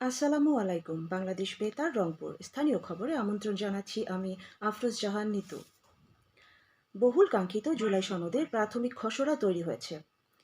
আসসালামু আলাইকুম, বাংলাদেশ বেতার, রংপুর। স্থানীয় খবরে আমন্ত্রণ জানাচ্ছি আমি আফরোজ জাহান নিতু। বহুল কাঙ্ক্ষিত জুলাই সনদের প্রাথমিক খসড়া তৈরি হয়েছে।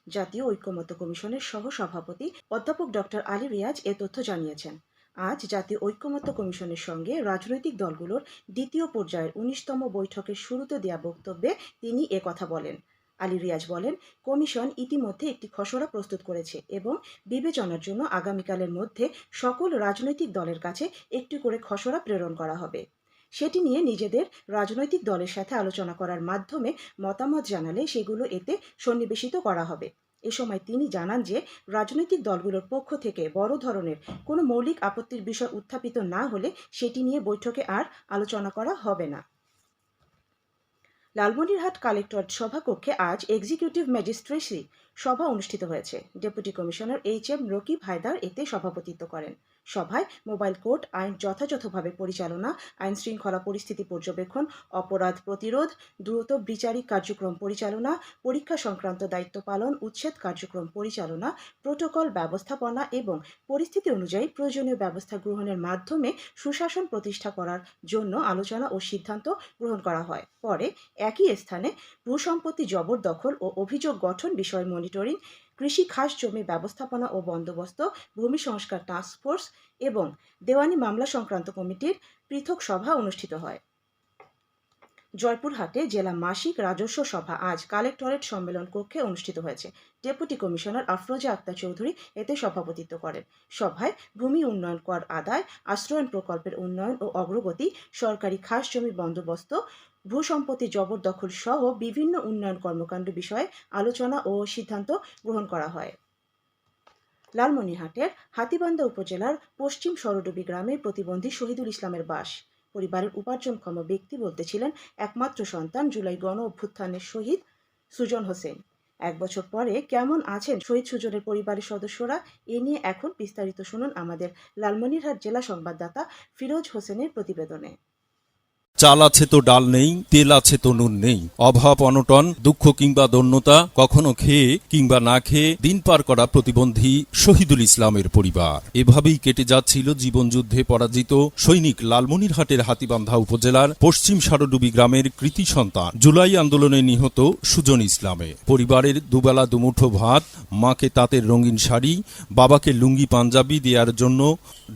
জাতীয় ঐক্যমত্য কমিশনের সহ সভাপতি অধ্যাপক ডক্টর আলী রিয়াজ এ তথ্য জানিয়েছেন, আজ জাতীয় ঐক্যমত্য কমিশনের সঙ্গে রাজনৈতিক দলগুলোর দ্বিতীয় পর্যায়ের উনিশতম বৈঠকের শুরুতে দেওয়া বক্তব্যে তিনি কথা বলেন। আলী রিয়াজ বলেন, কমিশন ইতিমধ্যে একটি খসড়া প্রস্তুত করেছে এবং বিবেচনার জন্য আগামীকালের মধ্যে সকল রাজনৈতিক দলের কাছে একটি করে খসড়া প্রেরণ করা হবে। সেটি নিয়ে নিজেদের রাজনৈতিক দলের সাথে আলোচনা করার মাধ্যমে মতামত জানালে সেগুলো এতে সন্নিবেশিত করা হবে। এ সময় তিনি জানান যে, রাজনৈতিক দলগুলোর পক্ষ থেকে বড় ধরনের কোনো মৌলিক আপত্তির বিষয় উত্থাপিত না হলে সেটি নিয়ে বৈঠকে আর আলোচনা করা হবে না। লালমনিরহাট কালেক্টরেট সভাকক্ষে আজ এক্সিকিউটিভ ম্যাজিস্ট্রেসি সভা অনুষ্ঠিত হয়েছে। Deputy commissioner H M Rakib Haider এতে সভাপতিত্ব করেন। সভায় মোবাইল কোর্ট, আইন যথাযথভাবে পরিচালনা আইন শৃঙ্খলা পরিস্থিতি পর্যবেক্ষণ, অপরাধ প্রতিরোধ, দ্রুত বিচারিক কার্যক্রম পরিচালনা, পরীক্ষা সংক্রান্ত দায়িত্ব পালন, উচ্ছেদ কার্যক্রম পরিচালনা, প্রোটোকল ব্যবস্থাপনা এবং পরিস্থিতি অনুযায়ী প্রয়োজনীয় ব্যবস্থা গ্রহণের মাধ্যমে সুশাসন প্রতিষ্ঠা করার জন্য আলোচনা ও সিদ্ধান্ত গ্রহণ করা হয়। পরে একই স্থানে ভূসম্পত্তি জবরদখল ও অভিযোগ গঠন বিষয় মনিটরিং কৃষি খাস জমি ব্যবস্থাপনা ও বন্দোবস্ত, ভূমি সংস্কার টাস্কফোর্স এবং দেওয়ানি মামলা সংক্রান্ত কমিটির পৃথক সভা অনুষ্ঠিত হয়। জয়পুরহাটে জেলা মাসিক রাজস্ব সভা আজ কালেক্টরেট সম্মেলন কক্ষে অনুষ্ঠিত হয়েছে। ডেপুটি কমিশনার আফরোজা আক্তার চৌধুরী এতে সভাপতিত্ব করেন। সভায় ভূমি উন্নয়ন কর আদায় আশ্রয়ণ প্রকল্পের উন্নয়ন ও অগ্রগতি, সরকারি খাস জমি বন্দোবস্ত, ভূসম্পত্তি জবরদখল সহ বিভিন্ন উন্নয়ন কর্মকাণ্ড বিষয়ে আলোচনা ও সিদ্ধান্ত গ্রহণ করা হয়। লালমনিরহাটের হাতিবান্ধা উপজেলার পশ্চিম সরডুবি গ্রামে প্রতিবন্ধী শহীদুল ইসলামের বাস। পরিবারের উপার্জনক্ষম ব্যক্তি বলতে ছিলেন একমাত্র সন্তান জুলাই গণ অভ্যুত্থানের শহীদ সুজন হোসেন। এক বছর পরে কেমন আছেন শহীদ সুজনের পরিবারের সদস্যরা? এ নিয়ে এখন বিস্তারিত শুনুন আমাদের লালমনিরহাট জেলা সংবাদদাতা ফিরোজ হোসেনের প্রতিবেদনে। চাল আছে তো ডাল নেই, তেল আছে তো নুন নেই। অভাব, অনটন, দুঃখ কিংবা দন্যতা কখনো খেয়ে কিংবা না খেয়ে দিন পার করা প্রতিবন্ধী শহীদুল ইসলামের পরিবার। এভাবেই কেটে যাচ্ছিল জীবনযুদ্ধে পরাজিত সৈনিক লালমনিরহাটের হাতিবান্ধা উপজেলার পশ্চিম সারডুবি গ্রামের কৃতি সন্তান জুলাই আন্দোলনে নিহত সুজন ইসলামে। পরিবারের দুবেলা দুমুঠো ভাত, মাকে তাঁতের রঙিন শাড়ি, বাবাকে লুঙ্গি পাঞ্জাবি দেওয়ার জন্য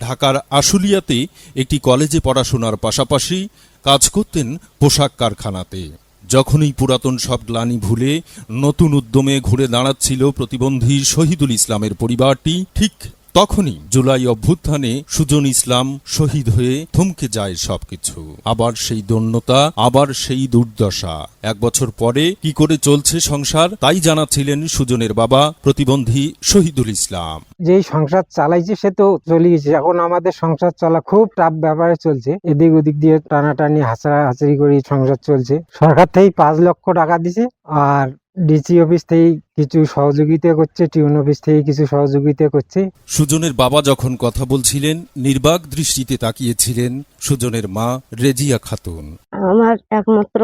ঢাকার আশুলিয়াতে একটি কলেজে পড়াশোনার পাশাপাশি কাজ করতেন পোশাক কারখানাতে। যখনই পুরাতন সব গ্লানি ভুলে নতুন উদ্যমে ঘুরে দাঁড়াচ্ছিল প্রতিবন্ধী শহীদুল ইসলামের পরিবারটি, ঠিক তখনই জুলাই অভ্যুত্থানে সুজন ইসলাম শহীদ হয়ে থমকে যায় সবকিছু। আবার সেই দন্যতা আবার সেই দুর্দশা। এক বছর পরে কি করে চলছে সংসার, তাই জানাচ্ছিলেন সুজনের বাবা, প্রতিবন্ধী শহীদুল ইসলাম। যেই সংসার চালাইছে সে তো চলে গেছে। এখন আমাদের সংসার চলা খুব টাফ ব্যাপারে চলছে। এদিক ওদিক দিয়ে টানাটানি হাসা হাসারি করে সংসার চলছে। সরকার থেকে পাঁচ লক্ষ টাকা দিছে, আর ডিসি অফিস থেকে কিছু সহযোগিতা করছে টিউন অফিস থেকে কিছু সহযোগিতা করছে। সুজনের বাবা যখন কথা বলছিলেন নির্বাক দৃষ্টিতে তাকিয়েছিলেন সুজনের মা রেজিয়া খাতুন। আমার একমাত্র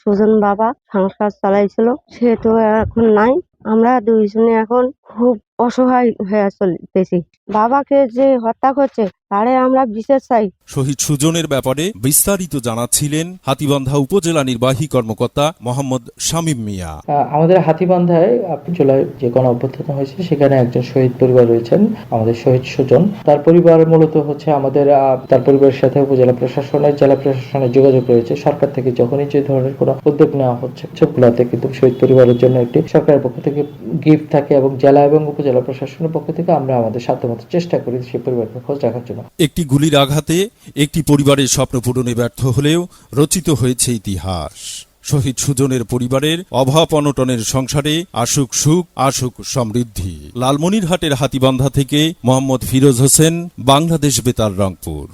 সুজন বাবা সংসার চালাইছিল সে তো এখন নাই। আমরা দুইজনে এখন খুব অসহায় হয়ে চলতেছি। বাবাকে যে হত্যা করছে তারে আমরা বিশেষ চাই। শহীদ সুজনের ব্যাপারে বিস্তারিত জানাচ্ছিলেন হাতিবান্ধা উপজেলা নির্বাহী কর্মকর্তা মোহাম্মদ শামীম মিয়া। আমাদের হাতিবান্ধায় জুলাই যে গণ অভ্যুত্থান হয়েছে সেখানে একজন শহীদ পরিবার রয়েছেন আমাদের শহীদ সুজন। তার পরিবার মূলত হচ্ছে আমাদের আহ, তার পরিবারের সাথে উপজেলা প্রশাসনের জেলা প্রশাসনের যোগাযোগ রয়েছে। সরকার থেকে যখনই যে ধরনের কোনো উদ্যোগ নেওয়া হচ্ছে সবগুলাতে কিন্তু শহীদ পরিবারের জন্য একটি সরকারের পক্ষ থেকে গিফট থাকে এবং জেলা এবং উপজেলা প্রশাসনের পক্ষ থেকে আমরা আমাদের সাধ্যমতো চেষ্টা করি সেই পরিবারকে খোঁজ রাখার জন্য। একটি গুলির আঘাতে একটি পরিবারের স্বপ্ন পূরণে ব্যর্থ হলেও রচিত হয়েছে ইতিহাস। শহীদ সুজনের পরিবারের অভাব অনটনের সংসারে আসুক সুখ আসুক সমৃদ্ধি। লালমনিরহাটের হাতিবান্ধা থেকে মোহাম্মদ ফিরোজ হোসেন বাংলাদেশ বেতার রংপুর।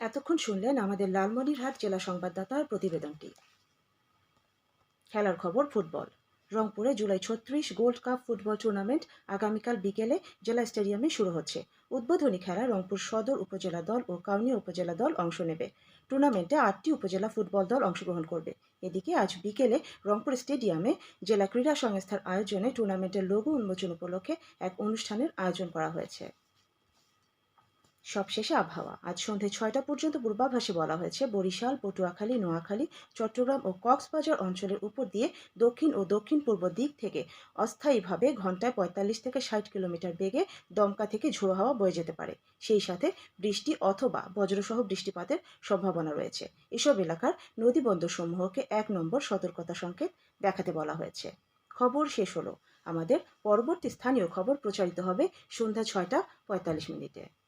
এতক্ষণ শুনলেন আমাদের লালমনিরহাট জেলা সংবাদদাতার প্রতিবেদনটি। খেলার খবর ফুটবল। রংপুরে জুলাই ছত্রিশ গোল্ড কাপ ফুটবল টুর্নামেন্ট আগামীকাল বিকেলে জেলা স্টেডিয়ামে শুরু হচ্ছে। উদ্বোধনী খেলা রংপুর সদর উপজেলা দল ও কাউনিয়া উপজেলা দল অংশ নেবে। টুর্নামেন্টে আটটি উপজেলা ফুটবল দল অংশগ্রহণ করবে। এদিকে আজ বিকেলে রংপুর স্টেডিয়ামে জেলা ক্রীড়া সংস্থার আয়োজনে টুর্নামেন্টের লোগো উন্মোচন উপলক্ষে এক অনুষ্ঠানের আয়োজন করা হয়েছে। সবশেষে আবহাওয়া। আজ সন্ধে ছয়টা পর্যন্ত পূর্বাভাসে বলা হয়েছে, বরিশাল, পটুয়াখালী, নোয়াখালী, চট্টগ্রাম ও কক্সবাজার অঞ্চলের উপর দিয়ে দক্ষিণ ও দক্ষিণ পূর্ব দিক থেকে অস্থায়ীভাবে ঘন্টায় পঁয়তাল্লিশ থেকে ষাট কিলোমিটার বেগে দমকা থেকে ঝোড়ো হাওয়া বয়ে যেতে পারে। সেই সাথে বৃষ্টি অথবা বজ্রসহ বৃষ্টিপাতের সম্ভাবনা রয়েছে। এসব এলাকার নদী বন্দরসমূহকে এক নম্বর সতর্কতা সংকেত দেখাতে বলা হয়েছে। খবর শেষ হলো। আমাদের পরবর্তী স্থানীয় খবর প্রচারিত হবে সন্ধ্যা ছয়টা পঁয়তাল্লিশ মিনিটে।